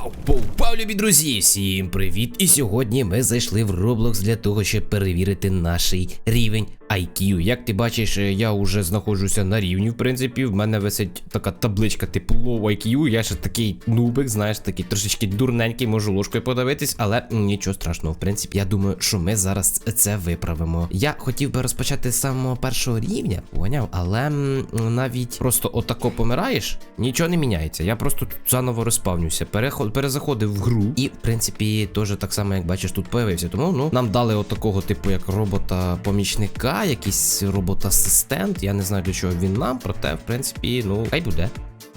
Пау, пау, любі друзі! Всім привіт! І сьогодні ми зайшли в Roblox для того, щоб перевірити наш рівень IQ. Як ти бачиш, е, я вже знаходжуся на рівні, в принципі. В мене висить така табличка типу low IQ. Я ще такий нубик, знаєш, такий трошечки дурненький, можу ложкою подивитись, але нічого страшного. В принципі, я думаю, що ми зараз це виправимо. Я хотів би розпочати з самого першого рівня, поняв, але м, навіть просто отако помираєш, нічого не міняється. Я просто тут заново розпавнюся. Переход, перезаходив в гру, і в принципі теж так само, як бачиш, тут появився. Тому ну нам дали отакого типу, як робота-помічника, якийсь робот-асистент. Я не знаю для чого він нам, проте, в принципі, ну хай буде.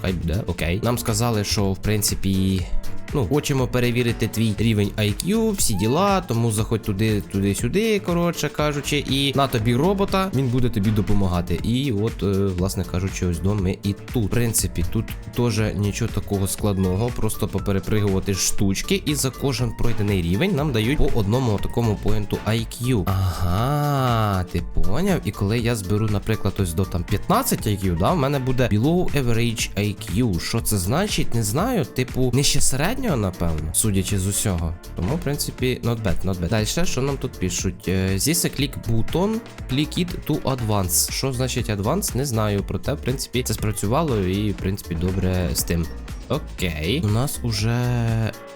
Хай буде, окей. Нам сказали, що в принципі. Ну, хочемо перевірити твій рівень IQ, всі діла, тому заходь туди, туди-сюди, коротше кажучи, і на тобі робота, він буде тобі допомагати. І от, е, власне кажучи, ось до ми і тут. В принципі, тут теж нічого такого складного, просто поперепригувати штучки, і за кожен пройдений рівень нам дають по одному такому поінту IQ. Ага, ти поняв? І коли я зберу, наприклад, ось до там 15 IQ, да, в мене буде below average IQ. Що це значить? Не знаю. Типу, нижче середнього, напевно, судячи з усього. Тому, в принципі, not bad, not bad. Далі, що нам тут пишуть? Е, a click button, click it to advance. Що значить advance? Не знаю. Проте, в принципі, це спрацювало і, в принципі, добре з тим. Окей. У нас уже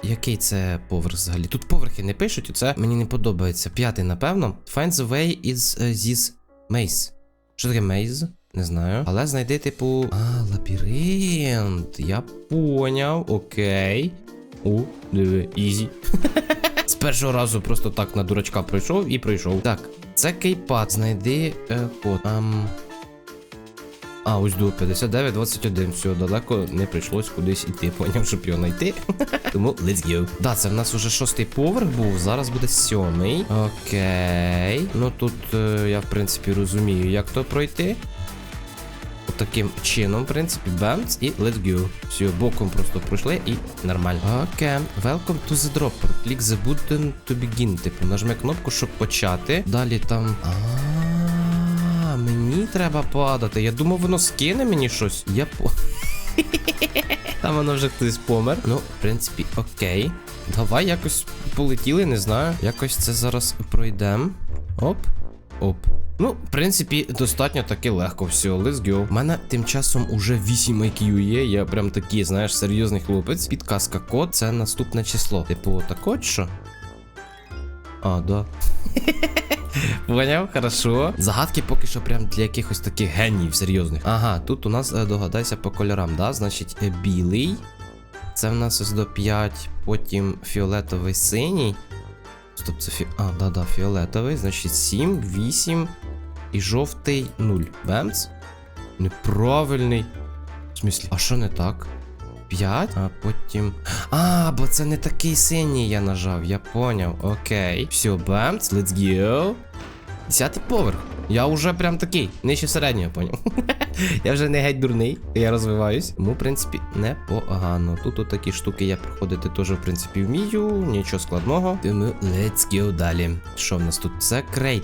який це поверх взагалі? Тут поверхи не пишуть, це мені не подобається. П'ятий, напевно. Find the way is uh, this maze. Що таке maze? Не знаю. Але знайди, типу. А, лабіринт. Я поняв. Окей. У, диви, ізі. З першого разу просто так на дурачка пройшов і пройшов. Так, це кейпад. Знайди е, код. Ам... А, ось до 59-21. Все, далеко не прийшлось кудись іти. Поняв, щоб його знайти. Тому let's go. Да, це в нас уже шостий поверх був. Зараз буде сьомий. Окей. Ну тут е, я, в принципі, розумію, як то пройти. Таким чином, в принципі, бамц і let's go. Все, боком просто пройшли і нормально. Окей. Welcome to the dropper. Click the button to begin. Типу, нажми кнопку, щоб почати. Далі там. А, мені треба падати. Я думав, воно скине мені щось. Я по. Там воно вже хтось помер. Ну, в принципі, окей. Давай якось полетіли, не знаю. Якось це зараз пройдемо. Оп. Оп. Ну, в принципі, достатньо таки легко все, let's go. У мене тим часом уже 8 IQ є. Я прям такий, знаєш, серйозний хлопець. Підказка код це наступне число. Типу, так от що? А, да. Поняв, хорошо. Загадки поки що прям для якихось таких геніїв серйозних. Ага, тут у нас е, догадайся по кольорам, да? Значить, е, білий. Це в нас до 5, потім фіолетовий синій. Стоп, це фі... А, да-да, фіолетовий. Значить 7, 8 і жовтий 0. Бемц? Неправильний. В смислі, а що не так? 5, а потім. А, бо це не такий синій я нажав, я поняв. Окей. Все, бемц, let's go. Десятий поверх. Я вже прям такий, нижче середнього, поняв. я вже не геть дурний, я розвиваюсь. Тому, в принципі, непогано. Тут от такі штуки я проходити теж, в принципі, вмію, нічого складного. Тому let's go далі. Що в нас тут? Це крейт.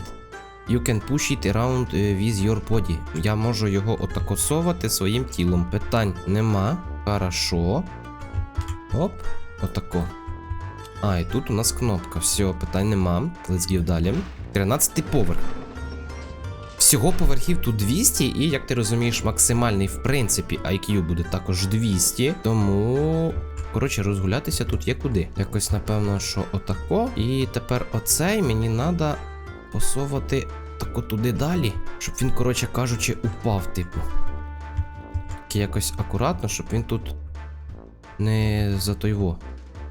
You can push it around е, with your body. Я можу його отако совати своїм тілом. Питань нема. Хорошо. Оп, отако. А, і тут у нас кнопка. Все, питань нема. Let's go далі. 13 поверх. Всього поверхів тут 200, і як ти розумієш, максимальний, в принципі, IQ буде також 200. Тому. Коротше, розгулятися тут є куди. Якось, напевно, що отако. І тепер оцей мені треба посовати тако туди далі, щоб він, коротше кажучи, упав, типу. Тільки якось акуратно, щоб він тут не затойво.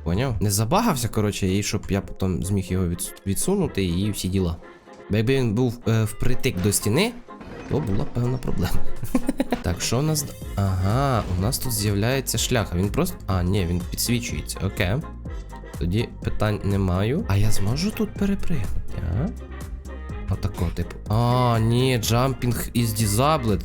Поняв? Не забагався, коротше, і щоб я потім зміг його відсунути і всі діла. Якби він був е, впритик до стіни, то була певна проблема. так, що у нас. Ага, у нас тут з'являється шлях. Він просто. А, ні, він підсвічується. Окей. Тоді питань не маю. А я зможу тут перепригнути, а? Отако, типу. А, ні, jumping is disabled.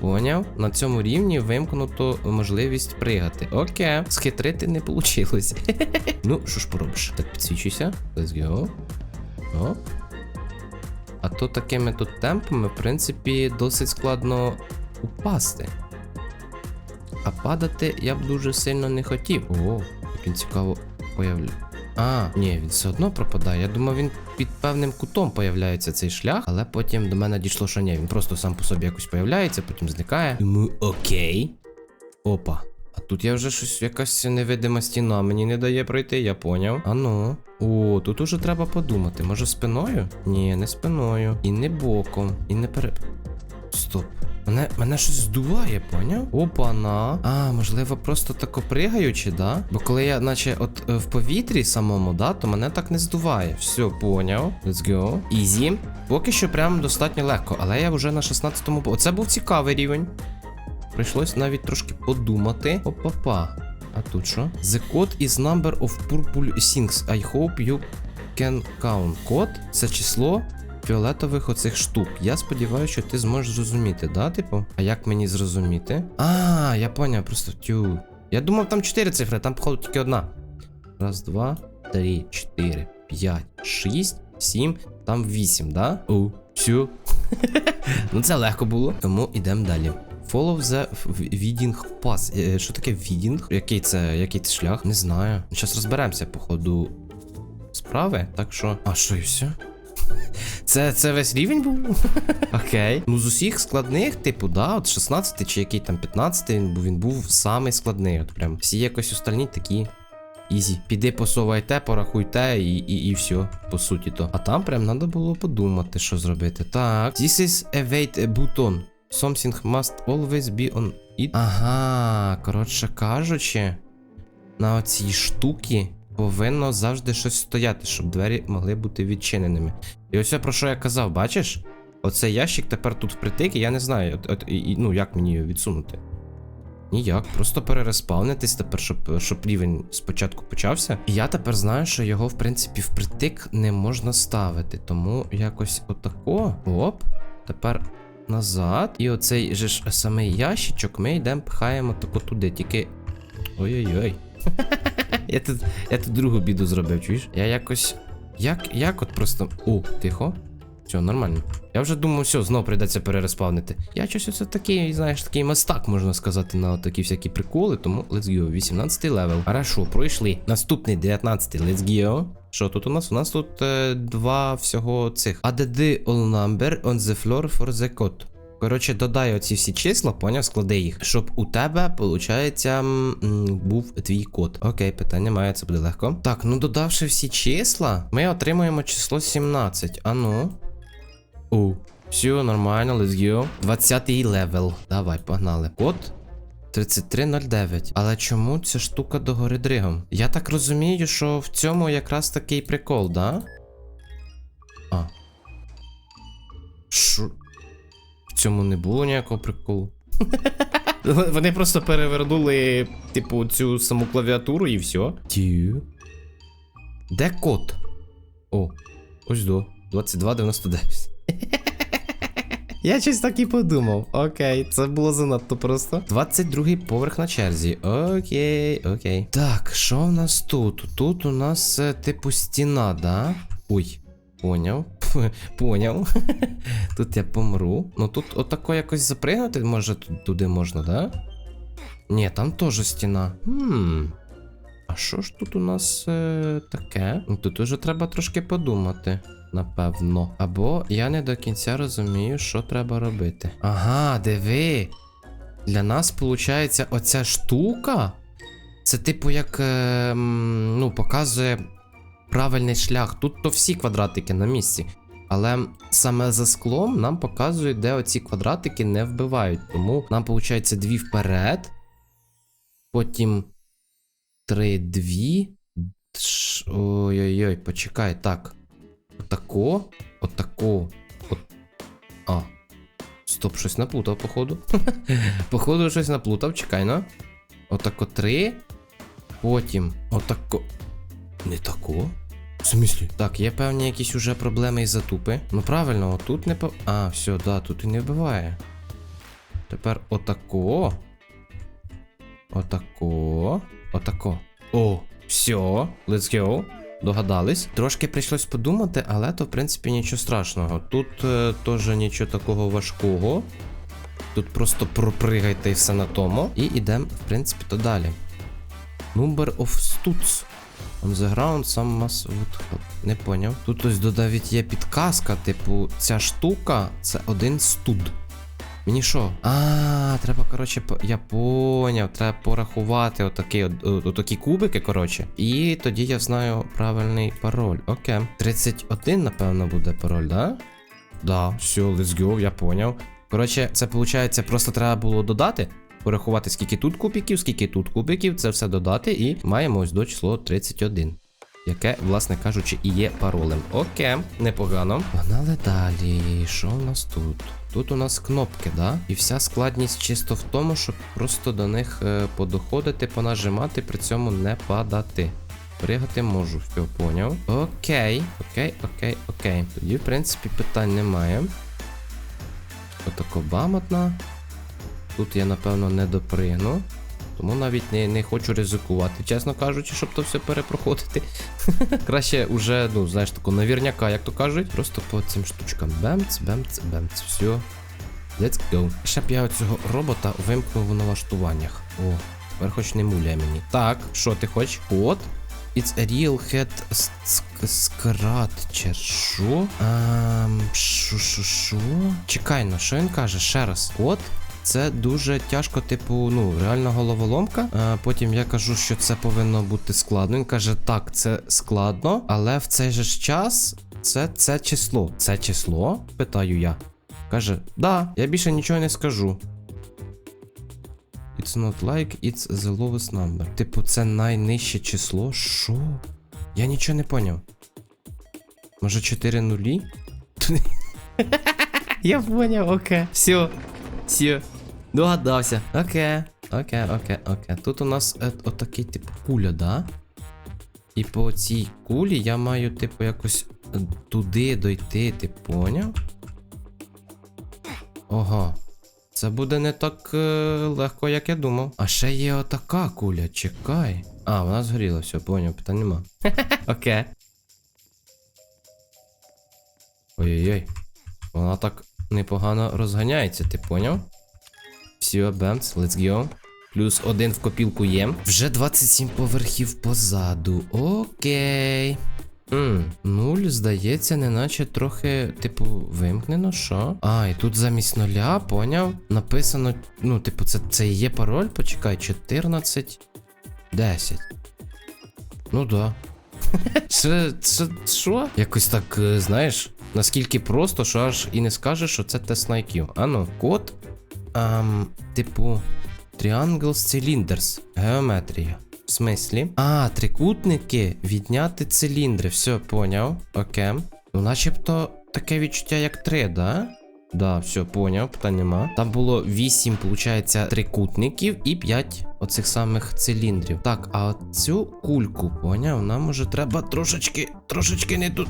Поняв? На цьому рівні вимкнуто можливість пригати. Окей, схитрити не вийшло. ну, що ж поробиш? Так, підсвічуйся. Let's go. Оп. А то такими тут темпами, в принципі, досить складно упасти. А падати я б дуже сильно не хотів. О, він цікаво появляє. А, ні, він все одно пропадає. Я думав, він під певним кутом появляється цей шлях, але потім до мене дійшло, що ні, він просто сам по собі якось появляється, потім зникає. Думаю, окей. Опа. А тут я вже щось, якась невидима стіна мені не дає пройти, я поняв. А ну. О, тут уже треба подумати. Може спиною? Ні, не спиною. І не боком. І не пере. Стоп. Мене, мене щось здуває, поняв? Опа-на. А, можливо, просто тако пригаючи, да? Бо коли я, наче, от е, в повітрі самому, да, то мене так не здуває. Все, поняв. Let's go. Ізі. Поки що прям достатньо легко, але я вже на 16-му. Оце був цікавий рівень. Прийшлось навіть трошки подумати. Опа-па. А тут що? The code is number of purple things. I hope you can count. Код це число фіолетових оцих штук. Я сподіваюся, що ти зможеш зрозуміти, да, типу? А як мені зрозуміти? А, я поняв, просто тю. Я думав, там 4 цифри, там, походу, тільки одна. Раз, два, три, чотири, п'ять, шість, сім, там вісім, да? О, все. ну це легко було. Тому йдемо далі. Follow the Feeding Pass. Е, Що таке Feeding? Який це, який це шлях? Не знаю. Зараз розберемося по ходу справи. Так що. А що і все? Це, це весь рівень був? Окей. Ну, з усіх складних, типу, да, от 16 чи який там 15 він був, він був самий складний. От прям всі якось остальні такі. Ізі. Піди посувайте, порахуйте і, і, і все, по суті то. А там прям треба було подумати, що зробити. Так. This is a wait button. Something must always be on it. Ага, коротше кажучи, на оцій штуки повинно завжди щось стояти, щоб двері могли бути відчиненими. І ось про що я казав, бачиш? Оцей ящик тепер тут впритик, і я не знаю, от, от, і, ну як мені його відсунути. Ніяк, просто перереспавнитись тепер, щоб, щоб рівень спочатку почався. І я тепер знаю, що його, в принципі, впритик не можна ставити. Тому якось отако. Оп. Тепер назад. І оцей же ж самий ящичок ми йдемо пхаємо тако туди. Тільки. Ой-ой-ой. я, тут, я тут другу біду зробив, чуєш? Я якось. Як, як от просто. О, тихо. Все, нормально. Я вже думав, все, знов прийдеться перереспавнити. Я щось оце такий, знаєш, такий мастак, можна сказати, на такі всякі приколи, тому let's go. 18 левел. Хорошо, пройшли. Наступний 19 let's go. Що тут у нас? У нас тут е, два всього цих. ADD all number on the floor for the code. Коротше, додай оці всі числа, поняв, склади їх, щоб у тебе, виходить, був твій код. Окей, питання має, це буде легко. Так, ну додавши всі числа, ми отримуємо число 17. А ну. О, все нормально, let's go. 20 левел. Давай, погнали. Код 3309. Але чому ця штука догори дригом? Я так розумію, що в цьому якраз такий прикол, да? А. Шо? В цьому не було ніякого приколу. Вони просто перевернули, типу, цю саму клавіатуру і все. Тю. Де код? О, ось до. 2299. Я щось так і подумав. Окей, це було занадто просто. 22-й поверх на черзі. Окей, окей. Так, що в нас тут? Тут у нас, е, типу, стіна, да? Ой, поняв. Поняв. Тут я помру. Ну тут отако якось запригнути, може туди можна, да? Ні, там теж стіна. Хм. А що ж тут у нас е, таке? Тут уже треба трошки подумати, напевно. Або я не до кінця розумію, що треба робити. Ага, диви. Для нас, виходить, оця штука. Це, типу, як е, ну, показує правильний шлях. Тут то всі квадратики на місці. Але саме за склом нам показує, де оці квадратики не вбивають. Тому нам, виходить, дві вперед. Потім три, дві. Ой-ой-ой, почекай, так. Отако, отако, от. А. Стоп, щось наплутав, походу. походу, щось наплутав, чекай, ну. Отако три. Потім. Отако. Не тако? В смислі? Так, є певні якісь уже проблеми із затупи. Ну правильно, отут не по. А, все, да, тут і не вбиває. Тепер отако. Отако. Отако. О, все, let's go. Догадались. Трошки прийшлось подумати, але то, в принципі, нічого страшного. Тут е, теж нічого такого важкого. Тут просто пропригайте все на тому. І йдемо, в принципі, то далі. Number of studs. On the ground some must help. Не поняв. Тут ось додавить є підказка, типу, ця штука це один студ. Мені що? А, треба, коротше, я поняв, треба порахувати отакі, от, от- отакі кубики, коротше. І тоді я знаю правильний пароль. Окей. 31, напевно, буде пароль, да? Да, все, let's go, я поняв. Коротше, це виходить, просто треба було додати. Порахувати, скільки тут кубиків, скільки тут кубиків, це все додати, і маємо ось до число 31. Яке, власне кажучи, і є паролем. Окей, непогано. Погнали далі. Що у нас тут? Тут у нас кнопки, да? І вся складність чисто в тому, щоб просто до них е, подоходити, понажимати, при цьому не падати. Пригати можу, все поняв. Окей, окей, окей, окей. Тоді, в принципі, питань немає. Отако бамотна. Тут я, напевно, не допригну. Тому навіть не, не хочу ризикувати, чесно кажучи, щоб то все перепроходити. Краще уже, ну, знаєш, тако навірняка, як то кажуть. Просто по цим штучкам. Бемц, бемц, бемц. Все. Let's go. Ще б я цього робота вимкнув у налаштуваннях. О, тепер хоч не муляй мені. Так, що ти хочеш? Код. It's a real head scratcher. Що? Ем, що, що, що? Чекай, ну, що він каже? Ще раз. Код? Це дуже тяжко, типу, ну, реально головоломка. А потім я кажу, що це повинно бути складно. Він каже, так, це складно, але в цей же ж час це, це число. Це число? Питаю я. Каже, да, я більше нічого не скажу. It's not like it's the lowest number. Типу, це найнижче число? Що? Я нічого не поняв. Може 4 нулі? Я поняв, окей. Все. Все. Догадався. Окей. Окей, окей, окей. Тут у нас е, отакий типу куля, да? І по цій кулі я маю, типу, якось е, туди дойти, ти поняв? Ого. Це буде не так е, легко, як я думав. А ще є отака куля, чекай. А, вона згоріла, все, поняв, питань нема. Окей. Ой-ой-ой. Вона так непогано розганяється, ти поняв? Все, бемц, let's go. Плюс один в копілку є. Вже 27 поверхів позаду. Окей. Мм, нуль, здається, неначе трохи, типу, вимкнено, що? А, і тут замість нуля, поняв? Написано, ну, типу, це, це і є пароль, почекай, 14. 10. Ну да. Що, що, що? Якось так, е, знаєш, наскільки просто, що аж і не скажеш, що це тест на IQ. Ану, код. Ам, типу, Triangles Cylinders. Геометрія. В смислі? А, трикутники відняти циліндри. Все, поняв. Окей. Ну, начебто таке відчуття, як 3, да? Да, все, поняв, питань нема. Там було 8, виходить, трикутників і 5 оцих самих циліндрів. Так, а цю кульку, поняв, нам уже треба трошечки, трошечки не тут.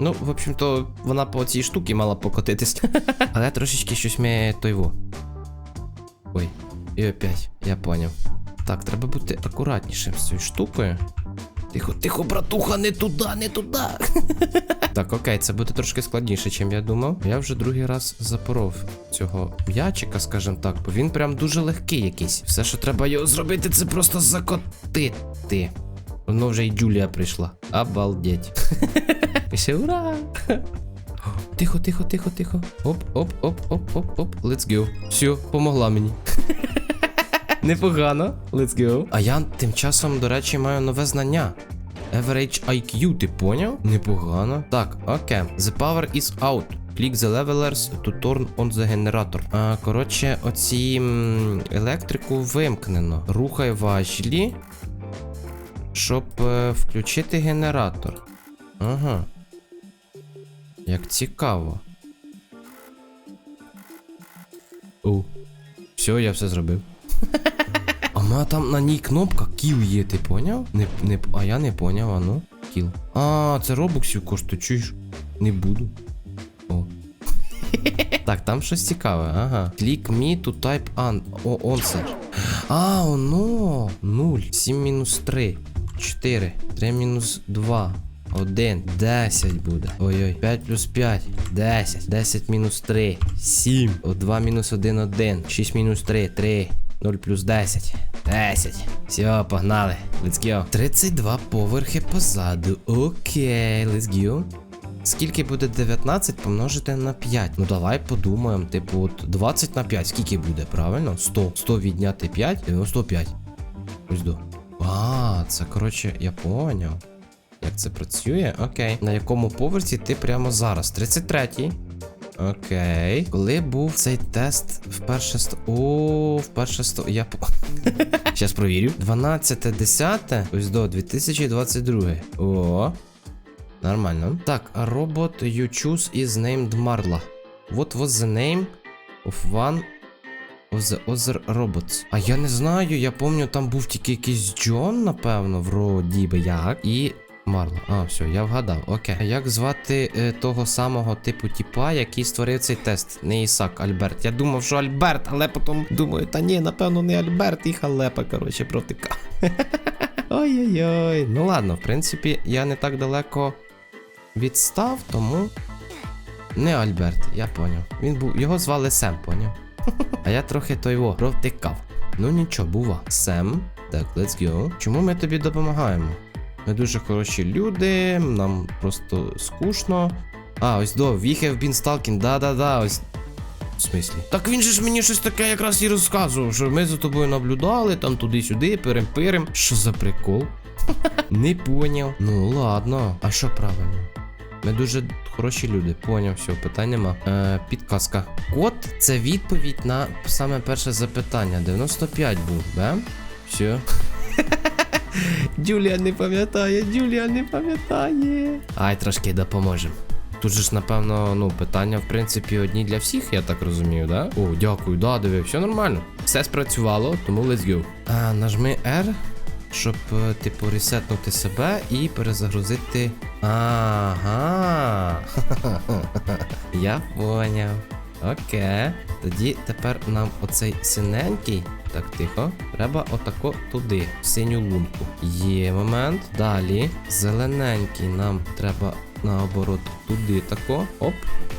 Ну, в общем-то, вона по цій штуці мала покотитись. Але трошечки щось ми тойво. Ой, і опять, я поняв. Так, треба бути акуратнішим з цією штукою. Тихо, тихо, братуха, не туди, не туди. так, окей, це буде трошки складніше, чим я думав. Я вже другий раз запоров цього м'ячика, скажімо так, бо він прям дуже легкий якийсь. Все, що треба його зробити, це просто закотити. Воно вже й Джулія прийшла. Обалдеть. Ура! Тихо, тихо, тихо, тихо. Оп, оп, оп, оп, оп, оп. Let's go. Все, помогла мені. Непогано. Let's go. А я тим часом, до речі, маю нове знання. Average IQ, ти поняв? Непогано. Так, окей. The power is out. Click the levelers to turn on the generator. А, коротше, оці м, електрику вимкнено. Рухай важлі, щоб е, включити генератор. Ага. Як цікаво. О. Все, я все зробив. А мене там на ній кнопка кіл є, ти поняв? Не, не, а я не поняв, а ну, кіл. А, це робоксів коштує, чуєш? Не буду. О. так, там щось цікаве, ага. Click me to type an о, answer. А, оно. 0. 7 мінус 3. 4. 3 мінус 2. 1, 10 буде. Ой-ой, 5 плюс 5, 10, 10 мінус 3, 7, 2 мінус 1, 1, 6 мінус 3, 3, 0 плюс 10. 10. Все, погнали. Let's go. 32 поверхи позаду. Окей, let's go. Скільки буде 19 помножити на 5? Ну давай подумаємо. Типу, от 20 на 5, скільки буде, правильно? 100. 100 відняти 5, 95. Ось до. А, це коротше, я поняв. Як це працює? Окей. На якому поверсі ти прямо зараз? 33-й. Окей. Коли був цей тест вперше сто. О, вперше сто. Я. Щас провірю. 12, 10. Ось до 2022. О. Нормально. Так, робот you choose is named Marla. What was the name of one the other robots? А я не знаю, я пам'ятаю, там був тільки якийсь Джон, напевно, вроді би як. І Марла. А, все, я вгадав. Окей. А як звати е, того самого типу тіпа, який створив цей тест? Не Ісак, Альберт. Я думав, що Альберт, але потім думаю, та ні, напевно, не Альберт і халепа, коротше, протика. Ой-ой-ой. Ну ладно, в принципі, я не так далеко відстав, тому. Не Альберт, я поняв. Він був. Його звали Сем, поняв. А я трохи той во провтикав. Ну нічого, бува. Сем. Так, let's go. Чому ми тобі допомагаємо? Ми дуже хороші люди, нам просто скучно. А, ось до, віхев бін Сталкін, да-да-да, ось. В смислі? Так він же ж мені щось таке якраз і розказував, що ми за тобою наблюдали, там туди-сюди, перем-перем. Що за прикол? Не поняв. Ну ладно, а що правильно? Ми дуже хороші люди, поняв, все, питань нема. Е, підказка. Код це відповідь на саме перше запитання. 95 був, да? Все. Джулія не пам'ятає, Джулія не пам'ятає. Ай, трошки допоможемо. Тут же ж, напевно, ну, питання, в принципі, одні для всіх, я так розумію, да? О, дякую, да, диви, все нормально. Все спрацювало, тому let's go. А, нажми R, щоб, е, типу, ресетнути себе і перезагрузити. Ага. Я поняв. Окей. Тоді тепер нам оцей синенький. Так, тихо. Треба отако туди, в синю лунку. Є момент. Далі. Зелененький нам треба наоборот туди тако. Оп.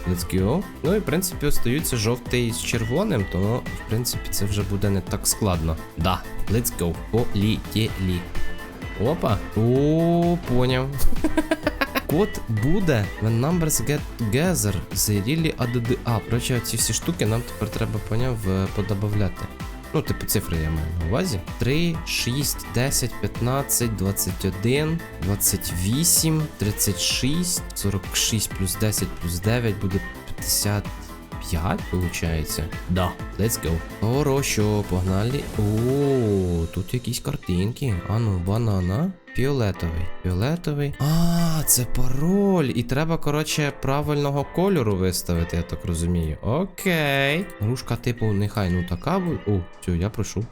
Let's go. Ну і в принципі остаються жовтий з червоним, тому в принципі це вже буде не так складно. Да, let's go. Полетіли. Опа. О, поняв. Код буде when numbers get together, they really add А, короче, ці всі штуки нам тепер треба поняв е, подобавляти. Ну, типу, цифри я маю на увазі. 3, 6, 10, 15, 21, 28, 36, 46 плюс 10 плюс 9 буде 55, виходить? Да. Let's go. Хорошо, погнали. О, тут якісь картинки. Ану, банана. Фіолетовий. Фіолетовий. А, це пароль. І треба, коротше, правильного кольору виставити, я так розумію. Окей. Грушка, типу, нехай ну така буде. О, все, я прошу.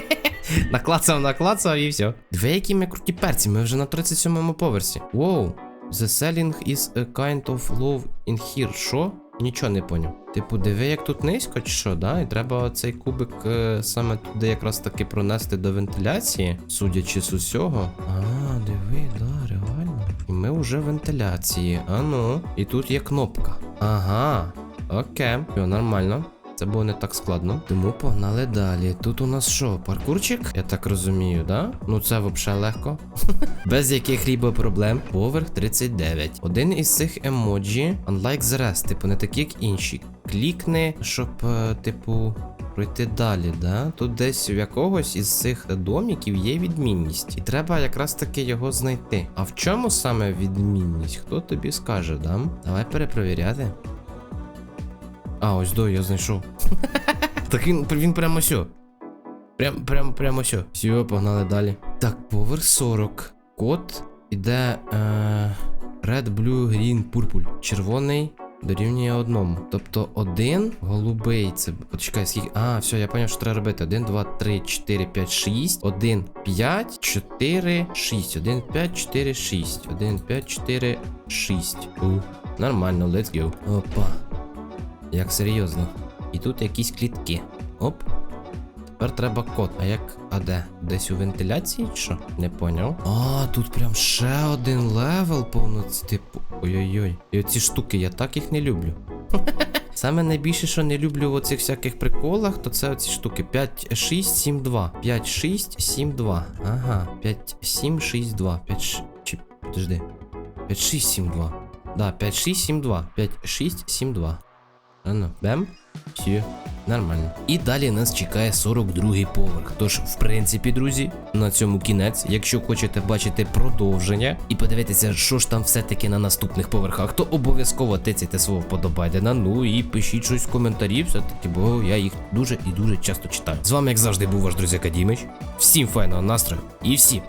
Наклацав, наклацав і все. Дві які ми круті перці, ми вже на 37-му поверсі. Воу. The selling is a kind of low in here. Що? Нічого не поняв. Типу, диви, як тут низько, чи що, да? І треба цей кубик е, саме туди якраз таки пронести до вентиляції, судячи з усього. А, диви, да, реально. І ми вже в вентиляції. А ну. І тут є кнопка. Ага. Окей. Все, нормально. Це було не так складно. Тому погнали далі. Тут у нас що, паркурчик? Я так розумію, да? Ну це взагалі легко. Без яких либо проблем. Поверх 39. Один із цих емоджі, unlike the rest, типу, не такі, як інші. Клікни, щоб, е, типу. Пройти далі, да? Тут десь в якогось із цих доміків є відмінність. І треба якраз таки його знайти. А в чому саме відмінність? Хто тобі скаже, да? Давай перепровіряти. А, ось до, я знайшов. так він, він прямо сьо. Прям, прям, прямо сьо. Все, погнали далі. Так, поверх 40. Код іде е, Red, Blue, Green, Purple. Червоний дорівнює одному. Тобто один, голубий, це. От чекай, скільки. А, все, я поняв, що треба робити. 1, 2, 3, 4, 5, 6. 1, 5, 4, 6. 1, 5, 4, 6. 1, 5, 4, 6. У, нормально, let's go. Опа. Як серйозно. І тут якісь клітки. Оп. Тепер треба код. А як. А де? Десь у вентиляції що? Не поняв. А, тут прям ще один левел повноць, типу. Ой-ой-ой. І оці штуки, я так їх не люблю. Саме найбільше, що не люблю в оцих всяких приколах, то це оці штуки 5, 6, 7, 2. 5, 6, 7, 2. Ага, 5, 7, 6, 2. 5, 6, чи, подожди. 5, 6, 7, 2. Да, 5, 6, 7, 2. 5, 6, 7, 2. А ну, бем. Все, нормально. І далі нас чекає 42-й поверх. Тож, в принципі, друзі, на цьому кінець. Якщо хочете бачити продовження і подивитися, що ж там все-таки на наступних поверхах, то обов'язково тицяйте свого вподобайдена. Ну і пишіть щось в коментарі, все-таки, бо я їх дуже і дуже часто читаю. З вами, як завжди, був ваш друзяка Дімич. Всім файного настрою і всім